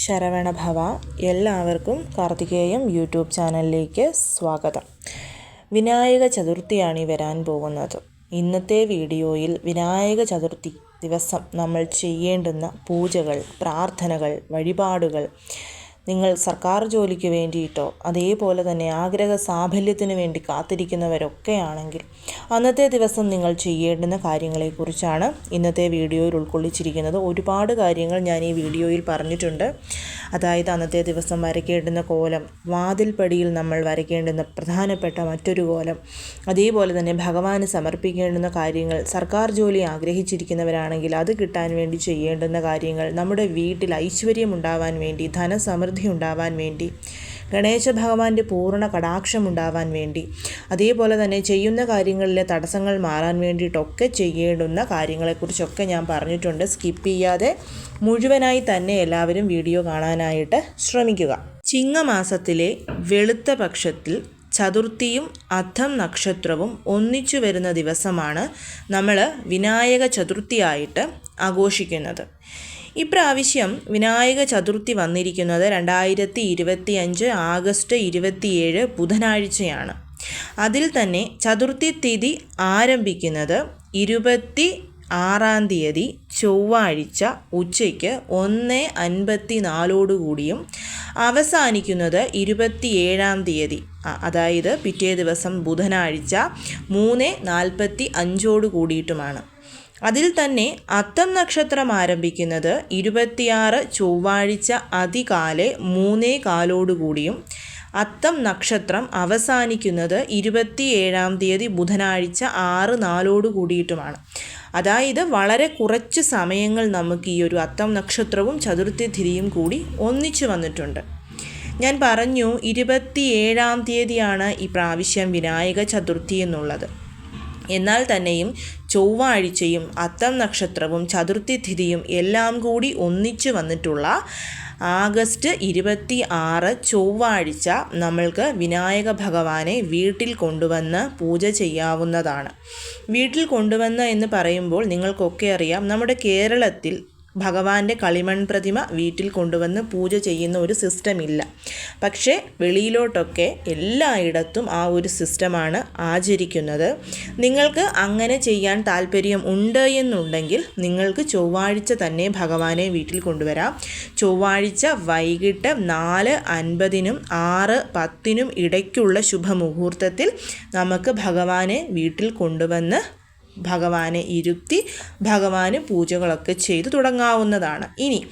ശരവണ ഭവ. എല്ലാവർക്കും കാർത്തികേയം യൂട്യൂബ് ചാനലിലേക്ക് സ്വാഗതം. വിനായക ചതുർത്ഥിയാണ് ഈ വരാൻ പോകുന്നത്. ഇന്നത്തെ വീഡിയോയിൽ വിനായക ചതുർത്ഥി ദിവസം നമ്മൾ ചെയ്യേണ്ടുന്ന പൂജകൾ പ്രാർത്ഥനകൾ വഴിപാടുകൾ നിങ്ങൾ സർക്കാർ ജോലിക്ക് വേണ്ടിയിട്ടോ അതേപോലെ തന്നെ ആഗ്രഹ സാഫല്യത്തിന് വേണ്ടി കാത്തിരിക്കുന്നവരൊക്കെ ആണെങ്കിൽ അന്നത്തെ ദിവസം നിങ്ങൾ ചെയ്യേണ്ടുന്ന കാര്യങ്ങളെക്കുറിച്ചാണ് ഇന്നത്തെ വീഡിയോയിൽ ഉൾക്കൊള്ളിച്ചിരിക്കുന്നത്. ഒരുപാട് കാര്യങ്ങൾ ഞാൻ ഈ വീഡിയോയിൽ പറഞ്ഞിട്ടുണ്ട്. അതായത് അന്നത്തെ ദിവസം വരയ്ക്കേണ്ടുന്ന കോലം വാതിൽപ്പടിയിൽ നമ്മൾ വരയ്ക്കേണ്ടുന്ന പ്രധാനപ്പെട്ട മറ്റൊരു കോലം അതേപോലെ തന്നെ ഭഗവാന് സമർപ്പിക്കേണ്ടുന്ന കാര്യങ്ങൾ സർക്കാർ ജോലി ആഗ്രഹിച്ചിരിക്കുന്നവരാണെങ്കിൽ അത് കിട്ടാൻ വേണ്ടി ചെയ്യേണ്ടുന്ന കാര്യങ്ങൾ നമ്മുടെ വീട്ടിൽ ഐശ്വര്യം ഉണ്ടാവാൻ വേണ്ടി ധനസമൃദ്ധി ഉണ്ടാവാൻ വേണ്ടി ഗണേശ ഭഗവാന്റെ പൂർണ കടാക്ഷം ഉണ്ടാവാൻ വേണ്ടി അതേപോലെ തന്നെ ചെയ്യുന്ന കാര്യങ്ങളിലെ തടസ്സങ്ങൾ മാറാൻ വേണ്ടിയിട്ടൊക്കെ ചെയ്യേണ്ടുന്ന കാര്യങ്ങളെക്കുറിച്ചൊക്കെ ഞാൻ പറഞ്ഞിട്ടുണ്ട്. സ്കിപ്പ് ചെയ്യാതെ മുഴുവനായി തന്നെ എല്ലാവരും വീഡിയോ കാണാനായിട്ട് ശ്രമിക്കുക. ചിങ്ങമാസത്തിലെ വെളുത്ത പക്ഷത്തിൽ ചതുർത്ഥിയും അധം നക്ഷത്രവും ഒന്നിച്ചു വരുന്ന ദിവസമാണ് നമ്മൾ വിനായക ചതുർത്ഥിയായിട്ട് ആഘോഷിക്കുന്നത്. ഇപ്രാവശ്യം വിനായക ചതുർത്ഥി വന്നിരിക്കുന്നത് രണ്ടായിരത്തി ഇരുപത്തി അഞ്ച് ആഗസ്റ്റ് ഇരുപത്തിയേഴ് ബുധനാഴ്ചയാണ്. അതിൽ തന്നെ ചതുർത്ഥി തിഥി ആരംഭിക്കുന്നത് ഇരുപത്തി ആറാം തീയതി ചൊവ്വാഴ്ച ഉച്ചയ്ക്ക് ഒന്ന് അൻപത്തി നാലോടുകൂടിയും അവസാനിക്കുന്നത് ഇരുപത്തിയേഴാം തീയതി. അതായത് പിറ്റേ ദിവസം ബുധനാഴ്ച മൂന്ന് നാൽപ്പത്തി അഞ്ചോട് കൂടിയിട്ടുമാണ്. അതിൽ തന്നെ അത്തം നക്ഷത്രം ആരംഭിക്കുന്നത് ഇരുപത്തിയാറ് ചൊവ്വാഴ്ച അതികാലെ മൂന്നേ കാലോടുകൂടിയും അത്തം നക്ഷത്രം അവസാനിക്കുന്നത് ഇരുപത്തിയേഴാം തീയതി ബുധനാഴ്ച ആറ് നാലോട് കൂടിയിട്ടുമാണ് അതായത് വളരെ കുറച്ച് സമയങ്ങൾ നമുക്ക് ഈ ഒരു അത്തം നക്ഷത്രവും ചതുർത്ഥി തിരിയും കൂടി ഒന്നിച്ചു വന്നിട്ടുണ്ട്. ഞാൻ പറഞ്ഞു ഇരുപത്തിയേഴാം തീയതിയാണ് ഈ പ്രാവശ്യം വിനായക ചതുർത്ഥി എന്നുള്ളത്. എന്നാൽ തന്നെയും ചൊവ്വാഴ്ചയും അത്തം നക്ഷത്രവും ചതുർത്ഥി തിഥിയും എല്ലാം കൂടി ഒന്നിച്ചു വന്നിട്ടുള്ള ആഗസ്റ്റ് ഇരുപത്തി ആറ് ചൊവ്വാഴ്ച നമ്മൾക്ക് വിനായക ഭഗവാനെ വീട്ടിൽ കൊണ്ടുവന്ന് പൂജ ചെയ്യാവുന്നതാണ്. വീട്ടിൽ കൊണ്ടുവന്ന് എന്ന് പറയുമ്പോൾ നിങ്ങൾക്കൊക്കെ അറിയാം നമ്മുടെ കേരളത്തിൽ ഭഗവാന്റെ കളിമൺ പ്രതിമ വീട്ടിൽ കൊണ്ടുവന്ന് പൂജ ചെയ്യുന്ന ഒരു സിസ്റ്റം ഇല്ല. പക്ഷേ വെളിയിലോട്ടൊക്കെ എല്ലായിടത്തും ആ ഒരു സിസ്റ്റമാണ് ആചരിക്കുന്നത്. നിങ്ങൾക്ക് അങ്ങനെ ചെയ്യാൻ താല്പര്യം ഉണ്ട് എന്നുണ്ടെങ്കിൽ നിങ്ങൾക്ക് ചൊവ്വാഴ്ച തന്നെ ഭഗവാനെ വീട്ടിൽ കൊണ്ടുവരാം. ചൊവ്വാഴ്ച വൈകിട്ട് നാല് അൻപതിനും ആറ് പത്തിനും ഇടയ്ക്കുള്ള ശുഭമുഹൂർത്തത്തിൽ നമുക്ക് ഭഗവാനെ വീട്ടിൽ കൊണ്ടുവന്ന് ഭഗവാനെ ഇരുത്തി ഭഗവാന് പൂജകളൊക്കെ ചെയ്തു തുടങ്ങാവുന്നതാണ്. ഇനി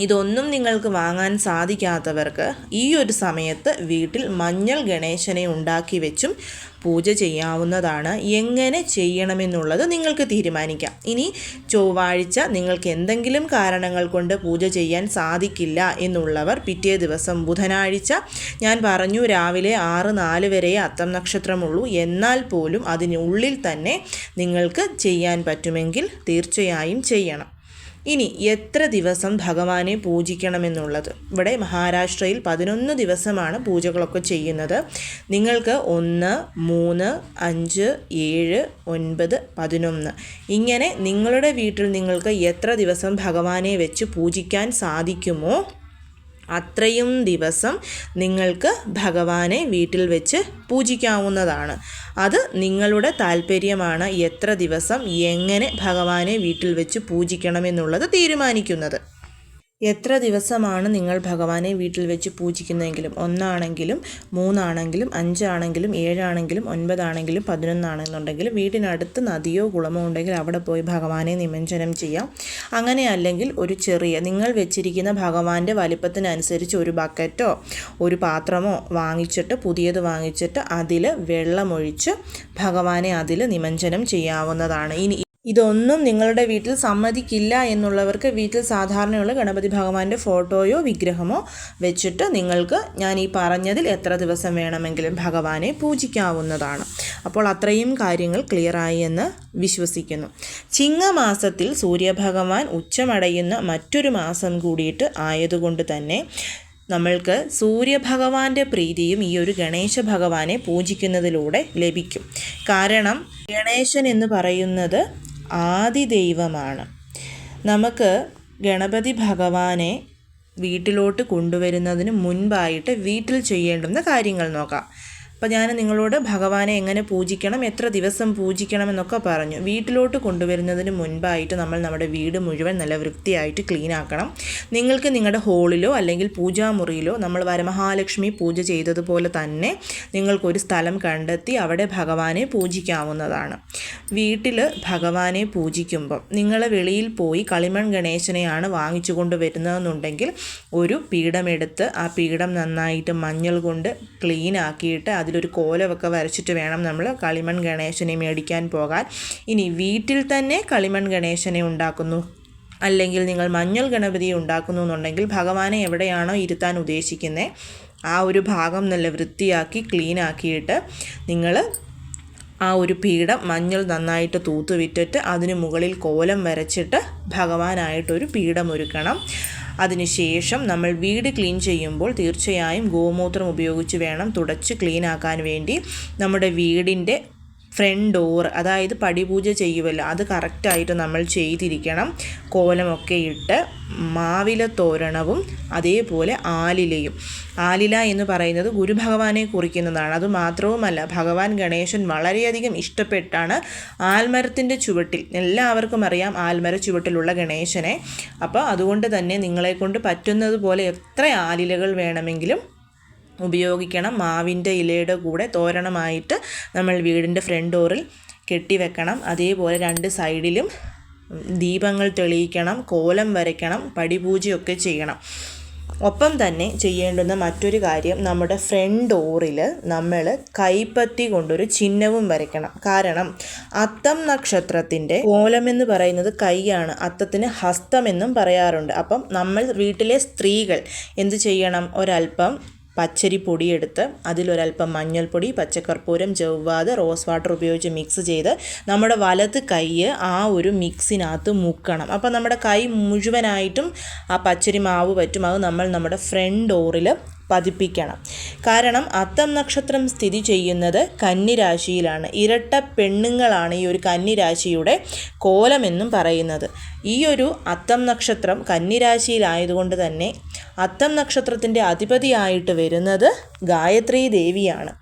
ഇതൊന്നും നിങ്ങൾക്ക് വാങ്ങാൻ സാധിക്കാത്തവർക്ക് ഈ ഒരു സമയത്ത് വീട്ടിൽ മഞ്ഞൾ ഗണേശനെ ഉണ്ടാക്കി വെച്ചും പൂജ ചെയ്യാവുന്നതാണ്. എങ്ങനെ ചെയ്യണമെന്നുള്ളത് നിങ്ങൾക്ക് തീരുമാനിക്കാം. ഇനി ചൊവ്വാഴ്ച നിങ്ങൾക്ക് എന്തെങ്കിലും കാരണങ്ങൾ കൊണ്ട് പൂജ ചെയ്യാൻ സാധിക്കില്ല എന്നുള്ളവർ പിറ്റേ ദിവസം ബുധനാഴ്ച ഞാൻ പറഞ്ഞു രാവിലെ ആറ് നാല് വരെ അത്തം നക്ഷത്രമുള്ളൂ. എന്നാൽ പോലും അതിനുള്ളിൽ തന്നെ നിങ്ങൾക്ക് ചെയ്യാൻ പറ്റുമെങ്കിൽ തീർച്ചയായും ചെയ്യണം. ഇനി എത്ര ദിവസം ഭഗവാനെ പൂജിക്കണമെന്നുള്ളത്? ഇവിടെ മഹാരാഷ്ട്രയിൽ പതിനൊന്ന് ദിവസമാണ് പൂജകളൊക്കെ ചെയ്യുന്നത്. നിങ്ങൾക്ക് ഒന്ന് മൂന്ന് അഞ്ച് ഏഴ് ഒൻപത് പതിനൊന്ന്. ഇങ്ങനെ നിങ്ങളുടെ വീട്ടിൽ നിങ്ങൾക്ക് എത്ര ദിവസം ഭഗവാനെ വെച്ച് പൂജിക്കാൻ സാധിക്കുമോ? അത്രയും ദിവസം നിങ്ങൾക്ക് ഭഗവാനെ വീട്ടിൽ വെച്ച് പൂജിക്കാവുന്നതാണ്. അത് നിങ്ങളുടെ താല്പര്യമാണ് എത്ര ദിവസം എങ്ങനെ ഭഗവാനെ വീട്ടിൽ വെച്ച് പൂജിക്കണമെന്നുള്ളത് തീരുമാനിക്കുന്നത്. എത്ര ദിവസമാണ് നിങ്ങൾ ഭഗവാനെ വീട്ടിൽ വെച്ച് പൂജിക്കുന്നതെങ്കിലും? ഒന്നാണെങ്കിലും മൂന്നാണെങ്കിലും അഞ്ചാണെങ്കിലും ഏഴാണെങ്കിലും ഒൻപതാണെങ്കിലും പതിനൊന്നാണെന്നുണ്ടെങ്കിലും വീടിനടുത്ത് നദിയോ കുളമോ ഉണ്ടെങ്കിൽ അവിടെ പോയി ഭഗവാനെ നിമഞ്ജനം ചെയ്യാം. അങ്ങനെ അല്ലെങ്കിൽ ഒരു ചെറിയ നിങ്ങൾ വെച്ചിരിക്കുന്ന ഭഗവാന്റെ വലിപ്പത്തിനനുസരിച്ച് ഒരു ബക്കറ്റോ ഒരു പാത്രമോ വാങ്ങിച്ചിട്ട് പുതിയത് വാങ്ങിച്ചിട്ട് അതിൽ വെള്ളമൊഴിച്ച് ഭഗവാനെ അതിൽ നിമഞ്ജനം ചെയ്യാവുന്നതാണ്. ഇനി ഇതൊന്നും നിങ്ങളുടെ വീട്ടിൽ സമ്മതിക്കില്ല എന്നുള്ളവർക്ക് വീട്ടിൽ സാധാരണയുള്ള ഗണപതി ഭഗവാന്റെ ഫോട്ടോയോ വിഗ്രഹമോ വെച്ചിട്ട് നിങ്ങൾക്ക് ഞാൻ ഈ പറഞ്ഞതിൽ എത്ര ദിവസം വേണമെങ്കിലും ഭഗവാനെ പൂജിക്കാവുന്നതാണ്. അപ്പോൾ അത്രയും കാര്യങ്ങൾ ക്ലിയറായി എന്ന് വിശ്വസിക്കുന്നു. ചിങ്ങമാസത്തിൽ സൂര്യഭഗവാൻ ഉച്ചമടയുന്ന മറ്റൊരു മാസം കൂടിയിട്ട് ആയതുകൊണ്ട് തന്നെ നമ്മൾക്ക് സൂര്യഭഗവാന്റെ പ്രീതിയും ഈ ഒരു ഗണേശ ഭഗവാനെ പൂജിക്കുന്നതിലൂടെ ലഭിക്കും. കാരണം ഗണേശൻ എന്ന് പറയുന്നത് ആദിദൈവമാണ്. നമുക്ക് ഗണപതി ഭഗവാനെ വീട്ടിലോട്ട് കൊണ്ടുവരുന്നതിന് മുൻപായിട്ട് വീട്ടിൽ ചെയ്യേണ്ടുന്ന കാര്യങ്ങൾ നോക്കാം. അപ്പോൾ ഞാൻ നിങ്ങളോട് ഭഗവാനെ എങ്ങനെ പൂജിക്കണം എത്ര ദിവസം പൂജിക്കണം എന്നൊക്കെ പറഞ്ഞു. വീട്ടിലോട്ട് കൊണ്ടുവരുന്നതിന് മുൻപായിട്ട് നമ്മൾ നമ്മുടെ വീട് മുഴുവൻ നല്ല വൃത്തിയായിട്ട് ക്ലീൻ ആക്കണം. നിങ്ങൾക്ക് നിങ്ങളുടെ ഹോളിലോ അല്ലെങ്കിൽ പൂജാമുറിയിലോ നമ്മൾ വരമഹാലക്ഷ്മി പൂജ ചെയ്തതുപോലെ തന്നെ നിങ്ങൾക്കൊരു സ്ഥലം കണ്ടെത്തി അവിടെ ഭഗവാനെ പൂജിക്കാവുന്നതാണ്. വീട്ടിൽ ഭഗവാനെ പൂജിക്കുമ്പം നിങ്ങൾ വെളിയിൽ പോയി കളിമൺ ഗണേശനെയാണ് വാങ്ങിച്ചു കൊണ്ട് വരുന്നതെന്നുണ്ടെങ്കിൽ ഒരു പീഠമെടുത്ത് ആ പീഠം നന്നായിട്ട് മഞ്ഞൾ കൊണ്ട് ക്ലീൻ ആക്കിയിട്ട് അതിലൊരു കോലമൊക്കെ വരച്ചിട്ട് വേണം നമ്മൾ കളിമൺ ഗണേശനെ മേടിക്കാൻ പോകാൻ. ഇനി വീട്ടിൽ തന്നെ കളിമൺ ഗണേശനെ ഉണ്ടാക്കുന്നു. അല്ലെങ്കിൽ നിങ്ങൾ മഞ്ഞൾ ഗണപതി ഉണ്ടാക്കുന്നു എന്നുണ്ടെങ്കിൽ ഭഗവാനെ എവിടെയാണോ ഇരുത്താൻ ഉദ്ദേശിക്കുന്നത് ആ ഒരു ഭാഗം നല്ല വൃത്തിയാക്കി ക്ലീനാക്കിയിട്ട് നിങ്ങൾ ആ ഒരു പീഠം മഞ്ഞൾ നന്നായിട്ട് തൂത്തുവിറ്റിട്ട് അതിന് മുകളിൽ കോലം വരച്ചിട്ട് ഭഗവാനായിട്ടൊരു പീഠം ഒരുക്കണം. അതിനുശേഷം നമ്മൾ വീട് ക്ലീൻ ചെയ്യുമ്പോൾ തീർച്ചയായും ഗോമൂത്രം ഉപയോഗിച്ച് വേണം തുടച്ച് ക്ലീൻ ആക്കാൻ വേണ്ടി. നമ്മുടെ വീടിന്റെ ഫ്രണ്ട് ഡോർ അതായത് പടിപൂജ ചെയ്യുമല്ലോ അത് കറക്റ്റായിട്ട് നമ്മൾ ചെയ്തിരിക്കണം. കോലമൊക്കെ ഇട്ട് മാവില തോരണവും അതേപോലെ ആലിലയും. ആലില എന്ന് പറയുന്നത് ഗുരുഭഗവാനെ കുറിക്കുന്നതാണ്. അത് മാത്രവുമല്ല ഭഗവാൻ ഗണേശൻ വളരെയധികം ഇഷ്ടപ്പെട്ടാണ് ആൽമരത്തിന്റെ ചുവട്ടിൽ. എല്ലാവർക്കും അറിയാം ആൽമര ചുവട്ടിലുള്ള ഗണേശനെ. അപ്പോൾ അതുകൊണ്ട് തന്നെ നിങ്ങളെക്കൊണ്ട് പറ്റുന്നത് പോലെ എത്ര ആലിലകൾ വേണമെങ്കിലും ഉപയോഗിക്കണം. മാവിന്റെ ഇലയുടെ കൂടെ തോരണമായിട്ട് നമ്മൾ വീടിന്റെ ഫ്രണ്ട് ഡോറിൽ കെട്ടിവെക്കണം അതേപോലെ രണ്ട് സൈഡിലും ദീപങ്ങൾ തെളിയിക്കണം. കോലം വരയ്ക്കണം. പടിപൂജയൊക്കെ ചെയ്യണം. ഒപ്പം തന്നെ ചെയ്യേണ്ടുന്ന മറ്റൊരു കാര്യം നമ്മുടെ ഫ്രണ്ട് ഡോറിൽ നമ്മൾ കൈപ്പത്തി കൊണ്ടൊരു ചിഹ്നവും വരയ്ക്കണം. കാരണം അത്തം നക്ഷത്രത്തിന്റെ കോലം എന്ന് പറയുന്നത് കൈയാണ്. അത്തത്തിന് ഹസ്തമെന്നും പറയാറുണ്ട്. അപ്പം നമ്മൾ വീട്ടിലെ സ്ത്രീകൾ എന്ത് ചെയ്യണം? ഒരല്പം പച്ചരി പൊടിയെടുത്ത് അതിലൊരല്പം മഞ്ഞൾപ്പൊടി പച്ചക്കർപ്പൂരം ജവ്വാത് റോസ് വാട്ടർ ഉപയോഗിച്ച് മിക്സ് ചെയ്ത് നമ്മുടെ വലത് കൈ ആ ഒരു മിക്സിനകത്ത് മുക്കണം. അപ്പോൾ നമ്മുടെ കൈ മുഴുവനായിട്ടും ആ പച്ചരി മാവ് പറ്റും. അത് നമ്മൾ നമ്മുടെ ഫ്രണ്ട് ഡോറിൽ പതിപ്പിക്കണം. കാരണം അത്തം നക്ഷത്രം സ്ഥിതി ചെയ്യുന്നത് കന്നിരാശിയിലാണ്. ഇരട്ട പെണ്ണുങ്ങളാണ് ഈ ഒരു കന്നിരാശിയുടെ കോലമെന്നും പറയുന്നത്. ഈ ഒരു അത്തം നക്ഷത്രം കന്നിരാശിയിലായതുകൊണ്ട് തന്നെ അത്തം നക്ഷത്രത്തിന്റെ അധിപതിയായിട്ട് വരുന്നത് ഗായത്രി ദേവിയാണ്.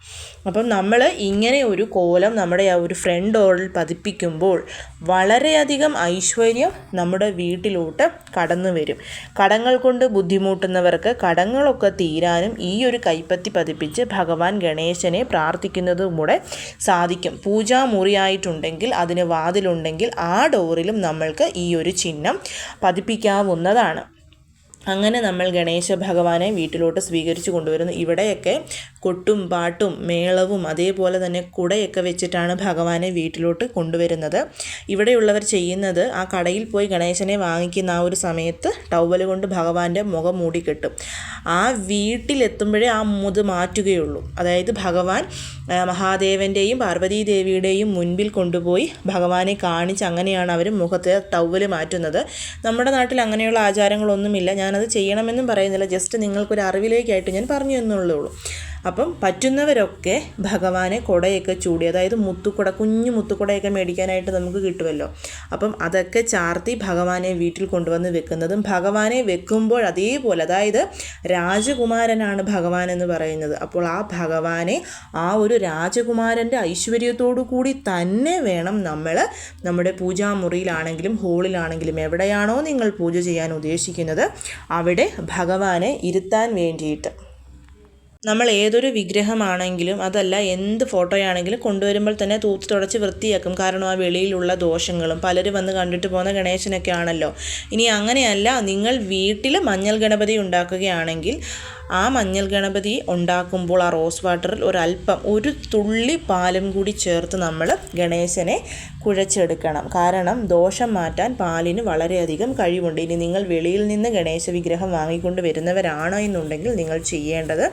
അപ്പം നമ്മൾ ഇങ്ങനെ ഒരു കോലം നമ്മുടെ ആ ഒരു ഫ്രണ്ട് ഓളിൽ പതിപ്പിക്കുമ്പോൾ വളരെയധികം ഐശ്വര്യം നമ്മുടെ വീട്ടിലോട്ട് കടന്നു വരും. കടങ്ങൾ കൊണ്ട് ബുദ്ധിമുട്ടുന്നവർക്ക് കടങ്ങളൊക്കെ തീരാനും ഈ ഒരു കൈപ്പത്തി പതിപ്പിച്ച് ഭഗവാൻ ഗണേശനെ പ്രാർത്ഥിക്കുന്നതും കൂടെ സാധിക്കും. പൂജാമുറിയായിട്ടുണ്ടെങ്കിൽ അതിന് വാതിലുണ്ടെങ്കിൽ ആ ഡോറിലും നമ്മൾക്ക് ഈ ഒരു ചിഹ്നം പതിപ്പിക്കാവുന്നതാണ്. അങ്ങനെ നമ്മൾ ഗണേശ ഭഗവാനെ വീട്ടിലോട്ട് സ്വീകരിച്ചു കൊണ്ടുവരുന്നു. ഇവിടെയൊക്കെ കൊട്ടും പാട്ടും മേളവും അതേപോലെ തന്നെ കുടയൊക്കെ വെച്ചിട്ടാണ് ഭഗവാനെ വീട്ടിലോട്ട് കൊണ്ടുവരുന്നത്. ഇവിടെയുള്ളവർ ചെയ്യുന്നത് ആ കടയിൽ പോയി ഗണേശനെ വാങ്ങിക്കുന്ന ആ ഒരു സമയത്ത് ടവൽ കൊണ്ട് ഭഗവാന്റെ മുഖം മൂടിക്കെട്ടും. ആ വീട്ടിലെത്തുമ്പോഴേ ആ മുത് മാറ്റുകയുള്ളൂ. അതായത് ഭഗവാൻ മഹാദേവന്റെയും പാർവതീദേവിയുടെയും മുൻപിൽ കൊണ്ടുപോയി ഭഗവാനെ കാണിച്ച് അങ്ങനെയാണ് അവർ മുഖത്തെ ടവൽ മാറ്റുന്നത്. നമ്മുടെ നാട്ടിൽ അങ്ങനെയുള്ള ആചാരങ്ങളൊന്നുമില്ല. ചെയ്യണമെന്നും പറയുന്നില്ല. ജസ്റ്റ് നിങ്ങൾക്കൊരു അറിവിലേക്കായിട്ട് ഞാൻ പറഞ്ഞു എന്നുള്ളൂ അപ്പം പറ്റുന്നവരൊക്കെ ഭഗവാനെ കുടയൊക്കെ ചൂടി അതായത് മുത്തുക്കുട കുഞ്ഞു മുത്തുക്കുടയൊക്കെ മേടിക്കാനായിട്ട് നമുക്ക് കിട്ടുമല്ലോ. അപ്പം അതൊക്കെ ചാർത്തി ഭഗവാനെ വീട്ടിൽ കൊണ്ടുവന്ന് വെക്കുന്നതും ഭഗവാനെ വെക്കുമ്പോൾ അതേപോലെ അതായത് രാജകുമാരനാണ് ഭഗവാൻ എന്ന് പറയുന്നത്. അപ്പോൾ ആ ഭഗവാനെ ആ ഒരു രാജകുമാരന്റെ ഐശ്വര്യത്തോടു കൂടി തന്നെ വേണം നമ്മൾ നമ്മുടെ പൂജാമുറിയിലാണെങ്കിലും ഹോളിലാണെങ്കിലും എവിടെയാണോ നിങ്ങൾ പൂജ ചെയ്യാൻ ഉദ്ദേശിക്കുന്നത് അവിടെ ഭഗവാനെ ഇരുത്താൻ വേണ്ടിയിട്ട്. നമ്മൾ ഏതൊരു വിഗ്രഹമാണെങ്കിലും അതല്ല എന്ത് ഫോട്ടോയാണെങ്കിലും കൊണ്ടുവരുമ്പോൾ തന്നെ തൂത്ത് തുടച്ച് വൃത്തിയാക്കും. കാരണം ആ വെളിയിലുള്ള ദോഷങ്ങളും. പലരും വന്ന് കണ്ടിട്ട് പോകുന്ന ഗണേശനൊക്കെ ആണല്ലോ ഇനി അങ്ങനെയല്ല. നിങ്ങൾ വീട്ടിൽ മഞ്ഞൾ ഗണപതി ഉണ്ടാക്കുകയാണെങ്കിൽ ആ മഞ്ഞൾ ഗണപതി ഉണ്ടാക്കുമ്പോൾ ആ റോസ് വാട്ടറിൽ ഒരല്പം ഒരു തുള്ളി പാലും കൂടി ചേർത്ത് നമ്മൾ ഗണേശനെ കുഴച്ചെടുക്കണം. കാരണം ദോഷം മാറ്റാൻ പാലിന് വളരെയധികം കഴിവുണ്ട്. ഇനി നിങ്ങൾ വെളിയിൽ നിന്ന് ഗണേശ വിഗ്രഹം വാങ്ങിക്കൊണ്ട് വരുന്നവരാണോ എന്നുണ്ടെങ്കിൽ നിങ്ങൾ ചെയ്യേണ്ടത്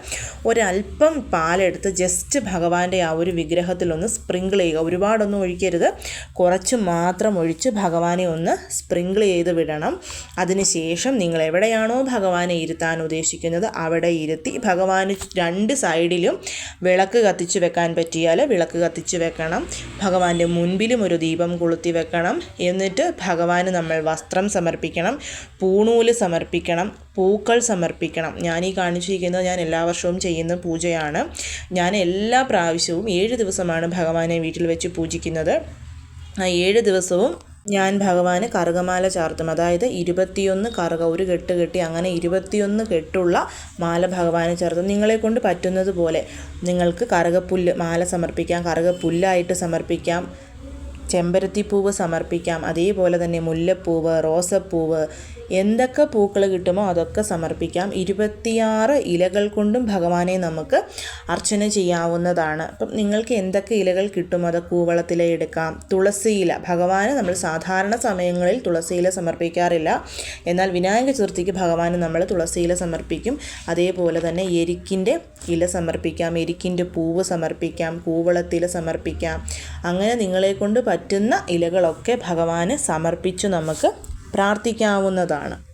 ഒരല്പം പാലെടുത്ത് ജസ്റ്റ് ഭഗവാന്റെ ആ ഒരു വിഗ്രഹത്തിലൊന്ന് സ്പ്രിങ്കിൾ ചെയ്യുക. ഒരുപാടൊന്നും ഒഴിക്കരുത്. കുറച്ച് മാത്രം ഒഴിച്ച് ഭഗവാനെ ഒന്ന് സ്പ്രിങ്കിൾ ചെയ്ത് വിടണം. അതിനുശേഷം നിങ്ങൾ എവിടെയാണോ ഭഗവാനെ ഇരുത്താൻ ഉദ്ദേശിക്കുന്നത് അവിടെ അവിടെ ഇരുത്തി ഭഗവാന് രണ്ട് സൈഡിലും വിളക്ക് കത്തിച്ച് വെക്കാൻ പറ്റിയാൽ വിളക്ക് കത്തിച്ച് വെക്കണം. ഭഗവാന്റെ മുൻപിലും ഒരു ദീപം കൊളുത്തി വെക്കണം. എന്നിട്ട് ഭഗവാന് നമ്മൾ വസ്ത്രം സമർപ്പിക്കണം പൂണൂൽ സമർപ്പിക്കണം പൂക്കൾ സമർപ്പിക്കണം. ഞാൻ ഈ കാണിച്ചിരിക്കുന്നത് ഞാൻ എല്ലാ വർഷവും ചെയ്യുന്ന പൂജയാണ്. ഞാൻ എല്ലാ പ്രാവശ്യവും ഏഴ് ദിവസമാണ് ഭഗവാനെ വീട്ടിൽ വെച്ച് പൂജിക്കുന്നത്. ആ ഏഴ് ദിവസവും ഞാൻ ഭഗവാന് കറുകമാല ചാർത്തും. അതായത് ഇരുപത്തിയൊന്ന് കറുക ഒരു കെട്ട് കെട്ടി അങ്ങനെ ഇരുപത്തിയൊന്ന് കെട്ടുള്ള മാല ഭഗവാന് ചേർത്തും. നിങ്ങളെ കൊണ്ട് പറ്റുന്നത് പോലെ നിങ്ങൾക്ക് കറുകപ്പുല്ല് മാല സമർപ്പിക്കാം കറുകപ്പുല്ലായിട്ട് സമർപ്പിക്കാം ചെമ്പരത്തിപ്പൂവ് സമർപ്പിക്കാം അതേപോലെ തന്നെ മുല്ലപ്പൂവ് റോസപ്പൂവ് എന്തൊക്കെ പൂക്കൾ കിട്ടുമോ അതൊക്കെ സമർപ്പിക്കാം. ഇരുപത്തിയാറ് ഇലകൾ കൊണ്ടും ഭഗവാനെ നമുക്ക് അർച്ചന ചെയ്യാവുന്നതാണ്. അപ്പം നിങ്ങൾക്ക് എന്തൊക്കെ ഇലകൾ കിട്ടുമോ അത് കൂവളത്തില എടുക്കാം. തുളസിയില ഭഗവാന് നമ്മൾ സാധാരണ സമയങ്ങളിൽ തുളസിയില സമർപ്പിക്കാറില്ല. എന്നാൽ വിനായക ചതുർത്ഥിക്ക് ഭഗവാന് നമ്മൾ തുളസിയില സമർപ്പിക്കും. അതേപോലെ തന്നെ എരിക്കിന്റെ ഇല സമർപ്പിക്കാം. എരിക്കിന്റെ പൂവ് സമർപ്പിക്കാം. കൂവളത്തില സമർപ്പിക്കാം. അങ്ങനെ നിങ്ങളെ കൊണ്ട് പറ്റുന്ന ഇലകളൊക്കെ ഭഗവാന് സമർപ്പിച്ചു നമുക്ക് പ്രാർത്ഥിക്കാവുന്നതാണ്.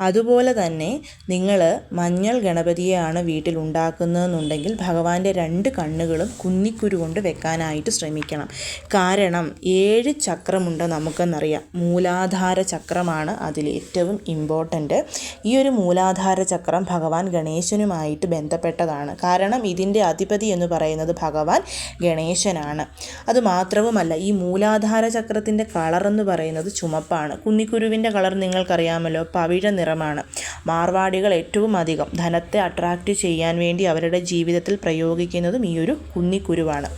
അതുപോലെ തന്നെ നിങ്ങൾ മഞ്ഞൾ ഗണപതിയെയാണ് വീട്ടിൽ ഉണ്ടാക്കുന്നതെന്നുണ്ടെങ്കിൽ ഭഗവാന്റെ രണ്ട് കണ്ണുകളും കുന്നിക്കുരു കൊണ്ട് വെക്കാനായിട്ട് ശ്രമിക്കണം. കാരണം ഏഴ് ചക്രമുണ്ട് നമുക്കെന്നറിയാം. മൂലാധാര ചക്രമാണ് അതിൽ ഏറ്റവും ഇമ്പോർട്ടന്റ് ഈ ഒരു മൂലാധാര ചക്രം ഭഗവാൻ ഗണേശനുമായിട്ട് ബന്ധപ്പെട്ടതാണ്. കാരണം ഇതിന്റെ അധിപതി എന്ന് പറയുന്നത് ഭഗവാൻ ഗണേശനാണ്. അതുമാത്രവുമല്ല ഈ മൂലാധാര ചക്രത്തിന്റെ കളർ എന്ന് പറയുന്നത് ചുമപ്പാണ്. കുന്നിക്കുരുവിന്റെ കളർ നിങ്ങൾക്കറിയാമല്ലോ പവിഴ നിറമാണ് മാർവാടികൾ ഏറ്റവും അധികം ധനത്തെ അട്രാക്റ്റ് ചെയ്യാൻ വേണ്ടി അവരുടെ ജീവിതത്തിൽ പ്രയോഗിക്കുന്നതും ഈ ഒരു കുന്നിക്കുരുവാണ്.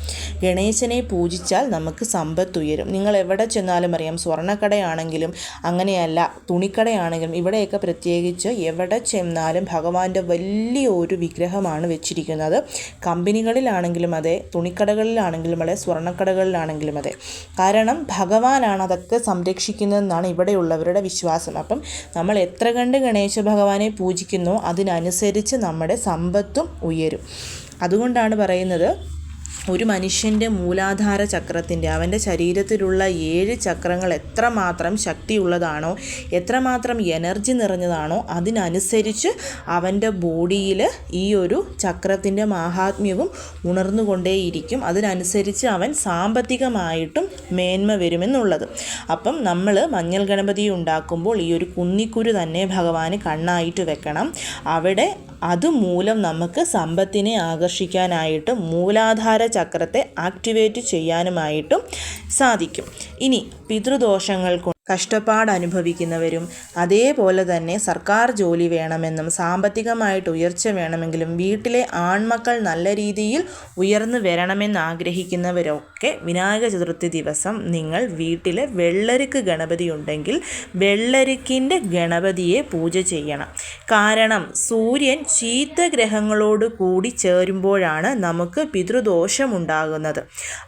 ഗണേശനെ പൂജിച്ചാൽ നമുക്ക് സമ്പത്ത് ഉയരും. നിങ്ങൾ എവിടെ ചെന്നാലും അറിയാം സ്വർണക്കടയാണെങ്കിലും അങ്ങനെയല്ല തുണിക്കടയാണെങ്കിലും ഇവിടെയൊക്കെ പ്രത്യേകിച്ച് എവിടെ ചെന്നാലും ഭഗവാന്റെ വലിയൊരു വിഗ്രഹമാണ് വെച്ചിരിക്കുന്നത്. കമ്പനികളിലാണെങ്കിലും അതെ തുണിക്കടകളിലാണെങ്കിലും അതെ സ്വർണക്കടകളിലാണെങ്കിലും അതെ. കാരണം ഭഗവാനാണ് അതൊക്കെ സംരക്ഷിക്കുന്നതെന്നാണ് ഇവിടെയുള്ളവരുടെ വിശ്വാസം. അപ്പം നമ്മൾ എത്ര കണ്ട് ഗണേശ ഭഗവാനെ പൂജിക്കുന്നു. അതിനനുസരിച്ച് നമ്മുടെ സമ്പത്തും ഉയരും. അതുകൊണ്ടാണ് പറയുന്നത് ഒരു മനുഷ്യന്റെ മൂലാധാര ചക്രത്തിന്റെ അവന്റെ ശരീരത്തിലുള്ള ഏഴ് ചക്രങ്ങൾ എത്രമാത്രം ശക്തിയുള്ളതാണോ എത്രമാത്രം എനർജി നിറഞ്ഞതാണോ അതിനനുസരിച്ച് അവന്റെ ബോഡിയിൽ ഈ ഒരു ചക്രത്തിന്റെ മാഹാത്മ്യവും ഉണർന്നുകൊണ്ടേയിരിക്കും. അതിനനുസരിച്ച് അവൻ സാമ്പത്തികമായിട്ടും മേന്മ വരുമെന്നുള്ളത്. അപ്പം നമ്മൾ മഞ്ഞൾ ഗണപതി ഉണ്ടാക്കുമ്പോൾ ഈ ഒരു കുന്നിക്കുരു തന്നെ ഭഗവാന് കണ്ണായിട്ട് വെക്കണം. അവിടെ അതുമൂലം നമുക്ക് സമ്പത്തിനെ ആകർഷിക്കാനായിട്ടും മൂലാധാര ചക്രത്തെ ആക്ടിവേറ്റ് ചെയ്യാനുമായിട്ടും സാധിക്കും. ഇനി പിതൃദോഷങ്ങൾ കഷ്ടപ്പാട് അനുഭവിക്കുന്നവരും അതേപോലെ തന്നെ സർക്കാർ ജോലി വേണമെന്നും സാമ്പത്തികമായിട്ട് ഉയർച്ച വേണമെങ്കിലും വീട്ടിലെ ആൺമക്കൾ നല്ല രീതിയിൽ ഉയർന്നു വരണമെന്ന് ആഗ്രഹിക്കുന്നവരൊക്കെ വിനായക ചതുർത്ഥി ദിവസം നിങ്ങൾ വീട്ടിലെ വെള്ളരിക്ക് ഗണപതി ഉണ്ടെങ്കിൽ വെള്ളരിക്കിന്റെ ഗണപതിയെ പൂജ ചെയ്യണം. കാരണം സൂര്യൻ ചീത്ത ഗ്രഹങ്ങളോട് കൂടി ചേരുമ്പോഴാണ് നമുക്ക് പിതൃദോഷമുണ്ടാകുന്നത്.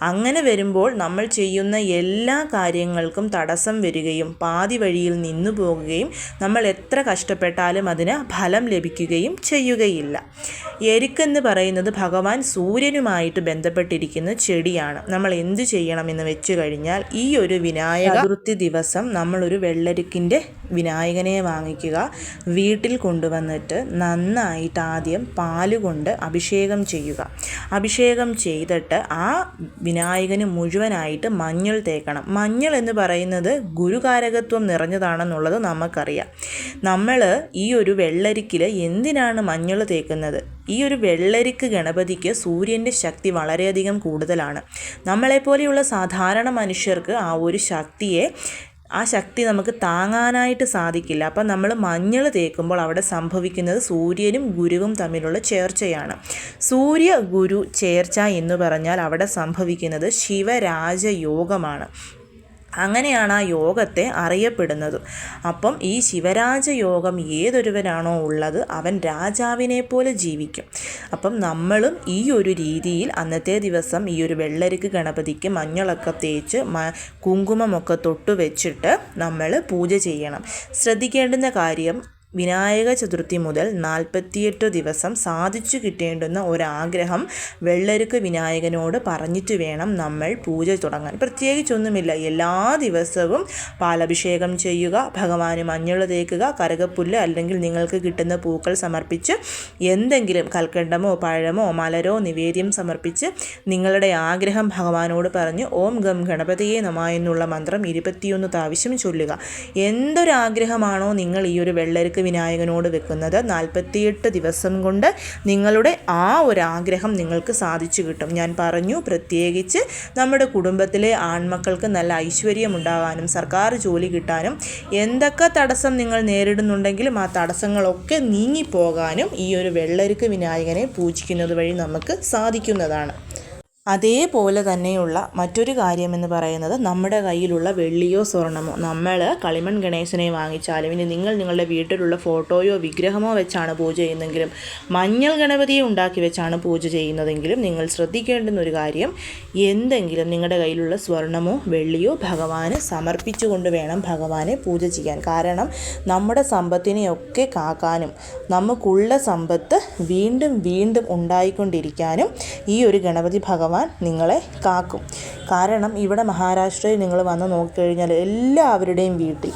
അങ്ങനെ വരുമ്പോൾ നമ്മൾ ചെയ്യുന്ന എല്ലാ കാര്യങ്ങൾക്കും തടസ്സം വരികയും പാതി വഴിയിൽ നിന്നു പോകുകയും നമ്മൾ എത്ര കഷ്ടപ്പെട്ടാലും അതിന് ഫലം ലഭിക്കുകയും ചെയ്യുകയില്ല. എരിക്കെന്ന് പറയുന്നത് ഭഗവാൻ സൂര്യനുമായിട്ട് ബന്ധപ്പെട്ടിരിക്കുന്ന ചെടിയാണ്. നമ്മൾ എന്ത് ചെയ്യണമെന്ന് വെച്ച് കഴിഞ്ഞാൽ ഈ ഒരു വിനായക ദിവസം നമ്മളൊരു വെള്ളരിക്കിന്റെ വിനായകനെ വാങ്ങിക്കുക. വീട്ടിൽ കൊണ്ടുവന്നിട്ട് നന്നായിട്ട് ആദ്യം പാലുകൊണ്ട് അഭിഷേകം ചെയ്യുക. അഭിഷേകം ചെയ്തിട്ട് ആ വിനായകന് മുഴുവനായിട്ട് മഞ്ഞൾ തേക്കണം. മഞ്ഞൾ എന്ന് പറയുന്നത് ഗുരുകാരകത്വം നിറഞ്ഞതാണെന്നുള്ളത് നമുക്കറിയാം. നമ്മൾ ഈ ഒരു വെള്ളരിക്കിൽ എന്തിനാണ് മഞ്ഞൾ തേക്കുന്നത്? ഈ ഒരു വെള്ളരിക്ക് ഗണപതിക്ക് സൂര്യന്റെ ശക്തി വളരെയധികം കൂടുതലാണ്. നമ്മളെപ്പോലെയുള്ള സാധാരണ മനുഷ്യർക്ക് ആ ഒരു ശക്തിയെ ആ ശക്തി നമുക്ക് താങ്ങാനായിട്ട് സാധിക്കില്ല. അപ്പം നമ്മൾ മഞ്ഞൾ തേക്കുമ്പോൾ അവിടെ സംഭവിക്കുന്നത് സൂര്യനും ഗുരുവും തമ്മിലുള്ള ചേർച്ചയാണ്. സൂര്യ ഗുരു ചേർച്ച എന്ന് പറഞ്ഞാൽ അവിടെ സംഭവിക്കുന്നത് ശിവരാജയോഗമാണ്. അങ്ങനെയാണ് ആ യോഗത്തെ അറിയപ്പെടുന്നത്. അപ്പം ഈ ശിവരാജ യോഗം ഏതൊരുവനാണോ ഉള്ളത് അവൻ രാജാവിനെ പോലെ ജീവിക്കും. അപ്പം നമ്മളും ഈ ഒരു രീതിയിൽ അന്നത്തെ ദിവസം ഈ ഒരു വെള്ളരിക്ക് ഗണപതിക്ക് മഞ്ഞളൊക്കെ തേച്ച് കുങ്കുമമൊക്കെ തൊട്ട് വെച്ചിട്ട് നമ്മൾ പൂജ ചെയ്യണം. ശ്രദ്ധിക്കേണ്ടുന്ന കാര്യം വിനായക ചതുർത്ഥി മുതൽ നാൽപ്പത്തിയെട്ട് ദിവസം സാധിച്ചു കിട്ടേണ്ടുന്ന ഒരാഗ്രഹം വെള്ളരുക്ക് വിനായകനോട് പറഞ്ഞിട്ട് വേണം നമ്മൾ പൂജ തുടങ്ങാൻ. പ്രത്യേകിച്ചൊന്നുമില്ല. എല്ലാ ദിവസവും പാലഭിഷേകം ചെയ്യുക ഭഗവാന് മഞ്ഞൾ തേക്കുക കരകപ്പുല്ല് അല്ലെങ്കിൽ നിങ്ങൾക്ക് കിട്ടുന്ന പൂക്കൾ സമർപ്പിച്ച് എന്തെങ്കിലും കൽക്കണ്ടമോ പഴമോ മലരോ നിവേദ്യം സമർപ്പിച്ച് നിങ്ങളുടെ ആഗ്രഹം ഭഗവാനോട് പറഞ്ഞ് ഓം ഗം ഗണപതിയെ നമ എന്നുള്ള മന്ത്രം ഇരുപത്തിയൊന്ന് പ്രാവശ്യം ചൊല്ലുക. എന്തൊരാഗ്രഹമാണോ നിങ്ങൾ ഈ ഒരു വെള്ളരുക്ക് വിനായകനോട് വെക്കുന്നത് നാൽപ്പത്തിയെട്ട് ദിവസം കൊണ്ട് നിങ്ങളുടെ ആ ഒരു ആഗ്രഹം നിങ്ങൾക്ക് സാധിച്ചു കിട്ടും. ഞാൻ പറഞ്ഞു പ്രത്യേകിച്ച് നമ്മുടെ കുടുംബത്തിലെ ആൺമക്കൾക്ക് നല്ല ഐശ്വര്യം ഐശ്വര്യമുണ്ടാകാനും സർക്കാർ ജോലി കിട്ടാനും എന്തൊക്കെ തടസ്സം നിങ്ങൾ നേരിടുന്നുണ്ടെങ്കിലും ആ തടസ്സങ്ങളൊക്കെ നീങ്ങിപ്പോകാനും ഈ ഒരു വെള്ളരുക്ക് വിനായകനെ പൂജിക്കുന്നത് വഴി നമുക്ക് സാധിക്കുന്നതാണ്. അതേപോലെ തന്നെയുള്ള മറ്റൊരു കാര്യമെന്ന് പറയുന്നത് നമ്മുടെ കയ്യിലുള്ള വെള്ളിയോ സ്വർണമോ. നമ്മൾ കളിമൺ ഗണേശനെ വാങ്ങിച്ചാലും ഇനി നിങ്ങൾ നിങ്ങളുടെ വീട്ടിലുള്ള ഫോട്ടോയോ വിഗ്രഹമോ വെച്ചാണ് പൂജ ചെയ്യുന്നതെങ്കിലും മഞ്ഞൾ ഗണപതിയെ ഉണ്ടാക്കി വെച്ചാണ് പൂജ ചെയ്യുന്നതെങ്കിലും നിങ്ങൾ ശ്രദ്ധിക്കേണ്ടുന്ന ഒരു കാര്യം എന്തെങ്കിലും നിങ്ങളുടെ കയ്യിലുള്ള സ്വർണമോ വെള്ളിയോ ഭഗവാന് സമർപ്പിച്ചുകൊണ്ട് വേണം ഭഗവാനെ പൂജ ചെയ്യാൻ. കാരണം നമ്മുടെ സമ്പത്തിനെയൊക്കെ കാക്കാനും നമുക്കുള്ള സമ്പത്ത് വീണ്ടും വീണ്ടും ഉണ്ടായിക്കൊണ്ടിരിക്കാനും ഈ ഒരു ഗണപതി ഭഗവാൻ നിങ്ങളെ കാക്കും. കാരണം ഇവിടെ മഹാരാഷ്ട്രയിൽ നിങ്ങൾ വന്ന് നോക്കിക്കഴിഞ്ഞാൽ എല്ലാവരുടെയും വീട്ടിൽ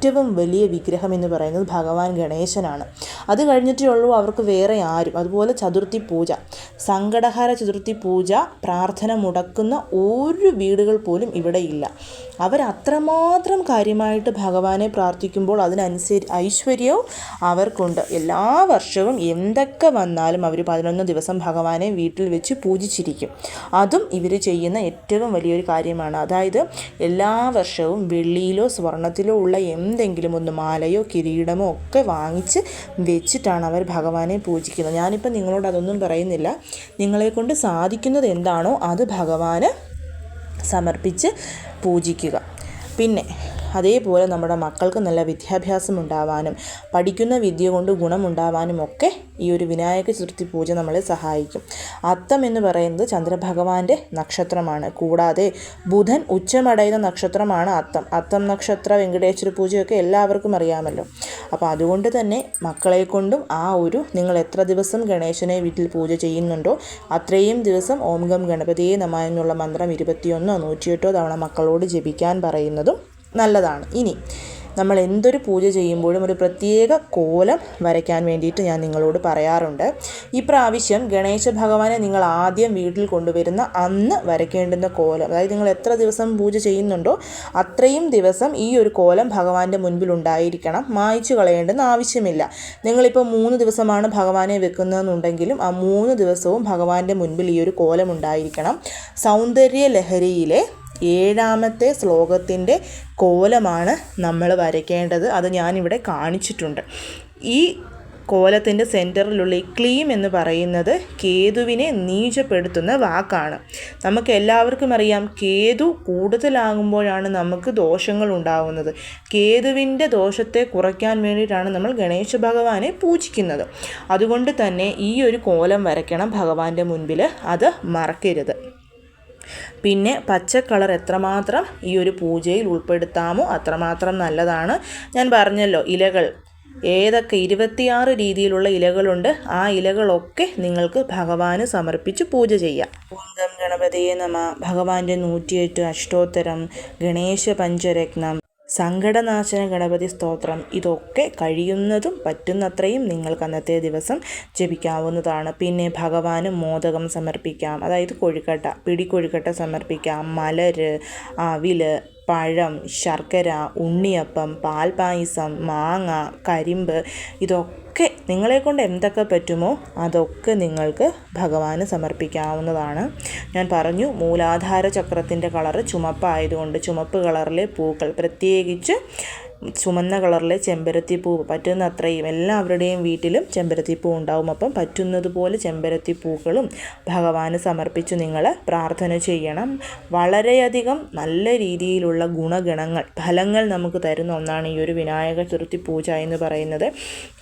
ഏറ്റവും വലിയ വിഗ്രഹം എന്ന് പറയുന്നത് ഭഗവാൻ ഗണേശനാണ്. അത് കഴിഞ്ഞിട്ടേ ഉള്ളൂ അവർക്ക് വേറെ ആരും. അതുപോലെ ചതുർത്ഥി പൂജ. സങ്കടഹര ചതുർത്ഥി പൂജ പ്രാർത്ഥന മുടക്കുന്ന ഒരു വീടുകൾ പോലും ഇവിടെ ഇല്ല. അവരത്രമാത്രം കാര്യമായിട്ട് ഭഗവാനെ പ്രാർത്ഥിക്കുമ്പോൾ അതിനനുസരി ഐശ്വര്യവും അവർക്കുണ്ട്. എല്ലാ വർഷവും എന്തൊക്കെ വന്നാലും അവർ പതിനൊന്ന് ദിവസം ഭഗവാനെ വീട്ടിൽ വെച്ച് പൂജിച്ചിരിക്കും. അതും ഇവർ ചെയ്യുന്ന ഏറ്റവും വലിയൊരു കാര്യമാണ്. അതായത് എല്ലാ വർഷവും വെള്ളിയിലോ സ്വർണത്തിലോ ഉള്ള എന്തെങ്കിലും ഒന്ന് മാലയോ കിരീടമോ ഒക്കെ വാങ്ങിച്ച് വെച്ചിട്ടാണ് അവർ ഭഗവാനെ പൂജിക്കുന്നത്. ഞാനിപ്പോൾ നിങ്ങളോട് അതൊന്നും പറയുന്നില്ല. നിങ്ങളെ കൊണ്ട് സാധിക്കുന്നത് എന്താണോ അത് ഭഗവാന് സമർപ്പിച്ച് പൂജിക്കുക. പിന്നെ അതേപോലെ നമ്മുടെ മക്കൾക്ക് നല്ല വിദ്യാഭ്യാസം ഉണ്ടാവാനും പഠിക്കുന്ന വിദ്യ കൊണ്ട് ഗുണമുണ്ടാവാനും ഒക്കെ ഈ ഒരു വിനായക ചതുർത്ഥി പൂജ നമ്മളെ സഹായിക്കും. അത്തം എന്ന് പറയുന്നത് ചന്ദ്രഭഗവാന്റെ നക്ഷത്രമാണ്. കൂടാതെ ബുധൻ ഉച്ചമടയുന്ന നക്ഷത്രമാണ് അത്തം. അത്തം നക്ഷത്ര വെങ്കടേശ്വര പൂജയൊക്കെ എല്ലാവർക്കും അറിയാമല്ലോ. അപ്പോൾ അതുകൊണ്ട് തന്നെ മക്കളെ കൊണ്ടും ആ ഒരു നിങ്ങൾ എത്ര ദിവസം ഗണേശനെ വീട്ടിൽ പൂജ ചെയ്യുന്നുണ്ടോ അത്രയും ദിവസം ഓം ഗം ഗണപതിയെ നമ എന്നുള്ള മന്ത്രം ഇരുപത്തിയൊന്നോ നൂറ്റിയെട്ടോ തവണ മക്കളോട് ജപിക്കാൻ പറയുന്നതും നല്ലതാണ്. ഇനി നമ്മൾ എന്തൊരു പൂജ ചെയ്യുമ്പോഴും ഒരു പ്രത്യേക കോലം വരയ്ക്കാൻ വേണ്ടിയിട്ട് ഞാൻ നിങ്ങളോട് പറയാറുണ്ട്. ഈ പ്രാവശ്യം ഗണേശ ഭഗവാനെ നിങ്ങൾ ആദ്യം വീട്ടിൽ കൊണ്ടുവരുന്ന അന്ന് വരയ്ക്കേണ്ടുന്ന കോലം അതായത് നിങ്ങൾ എത്ര ദിവസം പൂജ ചെയ്യുന്നുണ്ടോ അത്രയും ദിവസം ഈ ഒരു കോലം ഭഗവാന്റെ മുൻപിൽ ഉണ്ടായിരിക്കണം. മായ്ച്ചു കളയേണ്ടെന്ന് ആവശ്യമില്ല. നിങ്ങളിപ്പോൾ മൂന്ന് ദിവസമാണ് ഭഗവാനെ വെക്കുന്നതെന്നുണ്ടെങ്കിലും ആ മൂന്ന് ദിവസവും ഭഗവാന്റെ മുൻപിൽ ഈ ഒരു കോലം ഉണ്ടായിരിക്കണം. സൗന്ദര്യ ലഹരിയിലെ ഏഴാമത്തെ ശ്ലോകത്തിന്റെ കോലമാണ് നമ്മൾ വരയ്ക്കേണ്ടത്. അത് ഞാനിവിടെ കാണിച്ചിട്ടുണ്ട്. ഈ കോലത്തിന്റെ സെന്ററിലുള്ള ഈ ക്ലീം എന്ന് പറയുന്നത് കേതുവിനെ നീചപ്പെടുത്തുന്ന വാക്കാണ്. നമുക്ക് എല്ലാവർക്കും അറിയാം കേതു കൂടുതലാകുമ്പോഴാണ് നമുക്ക് ദോഷങ്ങൾ ഉണ്ടാകുന്നത് കേതുവിന്റെ ദോഷത്തെ കുറയ്ക്കാൻ വേണ്ടിയിട്ടാണ് നമ്മൾ ഗണേശ ഭഗവാനെ പൂജിക്കുന്നത്. അതുകൊണ്ട് തന്നെ ഈ ഒരു കോലം വരയ്ക്കണം ഭഗവാന്റെ മുൻപിൽ അത് മറക്കരുത്. പിന്നെ പച്ച കളർ എത്രമാത്രം ഈ ഒരു പൂജയിൽ ഉൾപ്പെടുത്താമോ അത്രമാത്രം നല്ലതാണ്. ഞാൻ പറഞ്ഞല്ലോ ഇലകൾ. ഏതൊക്കെ ഇരുപത്തിയാറ് രീതിയിലുള്ള ഇലകളുണ്ട് ആ ഇലകളൊക്കെ നിങ്ങൾക്ക് ഭഗവാന് സമർപ്പിച്ച് പൂജ ചെയ്യാം. ഓം ഗണപതിയെ നമ. ഭഗവാന്റെ നൂറ്റിയെട്ട് അഷ്ടോത്തരം ഗണേശ പഞ്ചരത്നം. സങ്കടനാശന ഗണപതി സ്തോത്രം. ഇതൊക്കെ കഴിയുന്നതും പറ്റുന്നത്രയും നിങ്ങൾക്ക് അന്നത്തെ ദിവസം ജപിക്കാവുന്നതാണ്. പിന്നെ ഭഗവാന് മോദകം സമർപ്പിക്കാം. അതായത് കൊഴുക്കട്ട പിടി കൊഴുക്കട്ട സമർപ്പിക്കാം. മലര് അവിൽ പഴം ശർക്കര ഉണ്ണിയപ്പം പാൽപായസം മാങ്ങ കരിമ്പ് ഇതൊക്കെ നിങ്ങളെ കൊണ്ട് എന്തൊക്കെ പറ്റുമോ അതൊക്കെ നിങ്ങൾക്ക് ഭഗവാന് സമർപ്പിക്കാവുന്നതാണ്. ഞാൻ പറഞ്ഞു മൂലാധാര ചക്രത്തിന്റെ കളറ് ചുമപ്പായതുകൊണ്ട് ചുമപ്പ് കളറിലെ പൂക്കൾ പ്രത്യേകിച്ച് ചുമന്ന കളറിലെ ചെമ്പരത്തിപ്പൂ പറ്റുന്ന അത്രയും എല്ലാവരുടെയും വീട്ടിലും ചെമ്പരത്തിപ്പൂ ഉണ്ടാവും. അപ്പം പറ്റുന്നതുപോലെ ചെമ്പരത്തി പൂക്കളും ഭഗവാന് സമർപ്പിച്ച് നിങ്ങൾ പ്രാർത്ഥന ചെയ്യണം. വളരെയധികം നല്ല രീതിയിലുള്ള ഗുണഗണങ്ങൾ ഫലങ്ങൾ നമുക്ക് തരുന്ന ഒന്നാണ് ഈ ഒരു വിനായക ചതുർത്ഥി പൂജ എന്ന് പറയുന്നത്.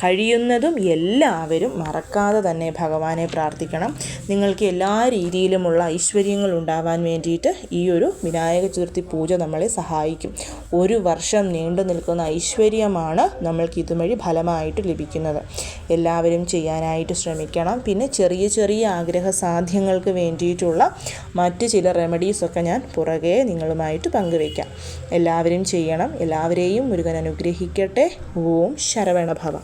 കഴിയുന്നതും എല്ലാവരും മറക്കാതെ തന്നെ ഭഗവാനെ പ്രാർത്ഥിക്കണം. നിങ്ങൾക്ക് എല്ലാ രീതിയിലുമുള്ള ഐശ്വര്യങ്ങൾ ഉണ്ടാവാൻ വേണ്ടിയിട്ട് ഈ ഒരു വിനായക ചതുർത്ഥി പൂജ നമ്മളെ സഹായിക്കും. ഒരു വർഷം നീണ്ടു കൊടുക്കുന്ന ഐശ്വര്യമാണ് നമ്മൾക്ക് ഇതുവഴി ഫലമായിട്ട് ലഭിക്കുന്നത്. എല്ലാവരും ചെയ്യാനായിട്ട് ശ്രമിക്കണം. പിന്നെ ചെറിയ ചെറിയ ആഗ്രഹ സാധ്യങ്ങൾക്ക് വേണ്ടിയിട്ടുള്ള മറ്റ് ചില റെമഡീസൊക്കെ ഞാൻ പുറകെ നിങ്ങളുമായിട്ട് പങ്കുവയ്ക്കാം. എല്ലാവരും ചെയ്യണം. എല്ലാവരെയും മുരുകൻ അനുഗ്രഹിക്കട്ടെ. ഓം ശരവണഭവ.